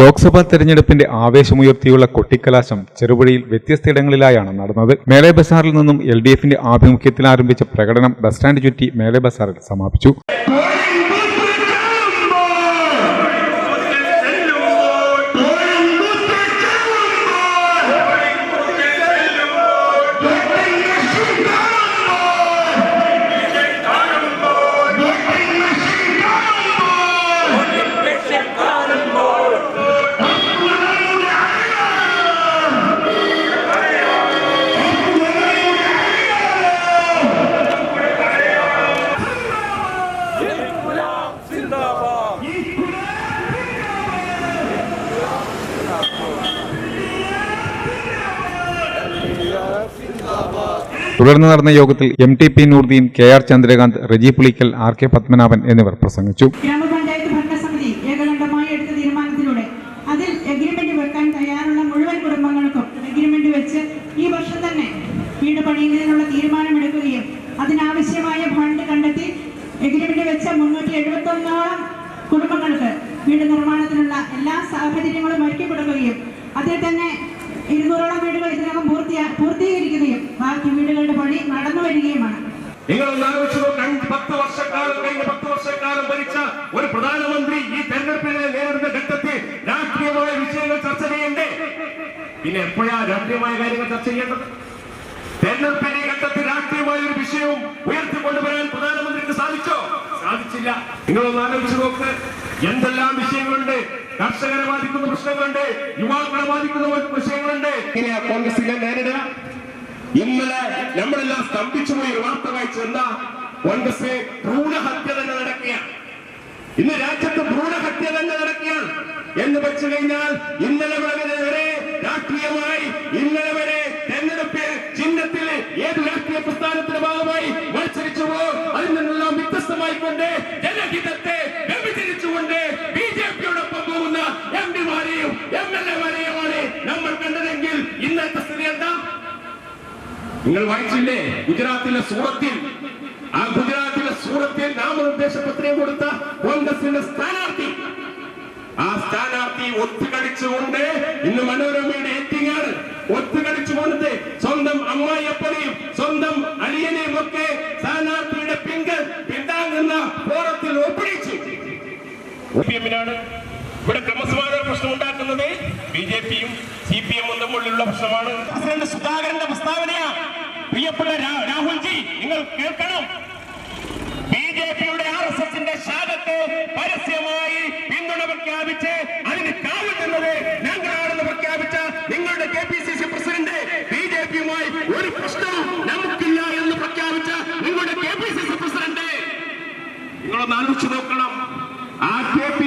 ലോക്സഭാ തെരഞ്ഞെടുപ്പിന്റെ ആവേശമുയർത്തിയുള്ള കൊട്ടിക്കലാശം ചെറുപുഴയിൽ വ്യത്യസ്തയിടങ്ങളിലായാണ് നടന്നത്. മേലെ ബസാറിൽ നിന്നും എൽ ഡി എഫിന്റെ ആഭിമുഖ്യത്തിൽ ആരംഭിച്ച പ്രകടനം ബസ് സ്റ്റാൻഡ് ചുറ്റി മേലെ ബസാറിൽ സമാപിച്ചു. തുടർന്ന് നടന്ന യോഗത്തിൽ M T P Noordeen K R Chandrakanth Reji Pulickal R K Padmanabhan എന്നിവർ പ്രസംഗിച്ചു. ഗ്രാമപഞ്ചായത്ത് ഭരണസമിതി ഏകകണ്ഠമായി എടുത്ത തീരുമാനത്തിലൂടെ അതിൽ എഗ്രിമെന്റ് വെക്കാൻ തയ്യാറുള്ള മുഴുവൻ കുടുംബങ്ങൾക്കും എഗ്രിമെന്റ് വെച്ച് ഈ വർഷം തന്നെ വീട് പണിയുന്നതിനുള്ള അതിനാവശ്യമായ കണ്ടെത്തി എഗ്രിമെന്റ് വെച്ച മുന്നൂറ്റി എഴുപത്തൊന്നോളം കുടുംബങ്ങൾക്ക് വീട് നിർമ്മാണത്തിനുള്ള എല്ലാ സാഹചര്യങ്ങളും ഒരുക്കി കൊടുക്കുകയും അതിൽ തന്നെ ഇരുന്നൂറോളം വീടുകൾ ഇതിനകം പൂർത്തിയാ പൂർത്തീകരിക്കുകയും ബാക്കി പണി നടന്നു വരികയുമാണ് നിങ്ങൾ പത്ത് വർഷക്കാലം കഴിഞ്ഞ പത്ത് വർഷക്കാലം ഭരിച്ച ഒരു പ്രധാനമന്ത്രി ഈ തെരഞ്ഞെടുപ്പിനെ നേരിടുന്ന ഘട്ടത്തിൽ രാഷ്ട്രീയമായ വിഷയങ്ങൾ ചർച്ച ചെയ്യണ്ടേ? പിന്നെ എപ്പോഴാ രാഷ്ട്രീയമായ കാര്യങ്ങൾ ചർച്ച ചെയ്യേണ്ടത്? തെരഞ്ഞെടുപ്പിന്റെ ഘട്ടത്തിൽ രാഷ്ട്രീയമായ ഒരു വിഷയവും ഉയർത്തിക്കൊണ്ടുവരാൻ പ്രധാനമന്ത്രിക്ക് സാധിച്ചോ? സാധിച്ചില്ല. നിങ്ങളൊന്ന് ആലോചിച്ച് നോക്ക്. എന്തെല്ലാം വിഷയങ്ങളുണ്ട്? കർഷകരെ ബാധിക്കുന്ന പ്രശ്നങ്ങളുണ്ട്. യുവാക്കളെ ബാധിക്കുന്ന വിഷയങ്ങളുണ്ട്. ഇങ്ങനെയാ കോൺഗ്രസിനെ നേരിടുക ഇന്നലെ നമ്മളെല്ലാം സ്തംഭിച്ചു പോയി. ഒരു വാർത്ത വായിച്ചു എന്താ? കോൺഗ്രസ് ഭ്രൂണഹത്യ തന്നെ നടക്കുകയാണ്. ഇന്ന് രാജ്യത്ത് ഭ്രൂണഹത്യ തന്നെ നടക്കുകയാണ്. എന്ന് വെച്ചു കഴിഞ്ഞാൽ ഇന്നലെ വളരെ രാഷ്ട്രീയമായി ഇന്നലെ വരെ തെരഞ്ഞെടുപ്പ് ചിഹ്നത്തിൽ ഏത് നിങ്ങൾ വായിച്ചില്ലേ? ഗുജറാത്തിലെ സൂറത്തിൽ ആ ഗുജറാത്തിലെ സൂറത്തിൽ നാമനിർദ്ദേശ പത്രിക കൊടുത്ത കോൺഗ്രസിന്റെ സ്ഥാനാർത്ഥി. ആ സ്ഥാനാർത്ഥി ഒത്തുകളിച്ചുകൊണ്ട് ഇന്ന് മനോരമയുടെ എത്തിങ്ങാണ് ഒത്തുകളിച്ചുകൊണ്ട് സ്വന്തം അമ്മായിയപ്പനെയും സ്വന്തം അളിയനെയും ഒക്കെ സ്ഥാനാർത്ഥിയുടെ പിങ്കൽ പിന്താങ്ങുന്ന ഫോറത്തിൽ ഒപ്പിടിച്ചു. സിപിഎമ്മിനാണ് ഇവിടെ ക്രമസമാധാന പ്രശ്നം ഉണ്ടാക്കുന്നത് ബി ജെ പിയും സി പി എമ്മും തമ്മിലുള്ള പ്രശ്നമാണ്. പ്രസിഡന്റ് സുധാകരന്റെ പ്രസ്താവനയാ. പ്രിയപ്പെട്ട രാഹുൽജി നിങ്ങൾ കേൾക്കണം. ബി ജെ പിയുടെ ആർ എസ് എസിന്റെ ശാഖത്തെ പരസ്യമായി പിന്തുണ പ്രഖ്യാപിച്ച് അതിന് കാവൽ നിന്നത് ഞങ്ങളാണെന്ന് പ്രഖ്യാപിച്ച നിങ്ങളുടെ K P C C president B J പിയുമായി ഒരു പ്രശ്നവും നമുക്കില്ല എന്ന് പ്രഖ്യാപിച്ച നിങ്ങളുടെ K P C C president നിങ്ങളൊന്ന് ആലോചിച്ച് നോക്കണം ആ കെ പി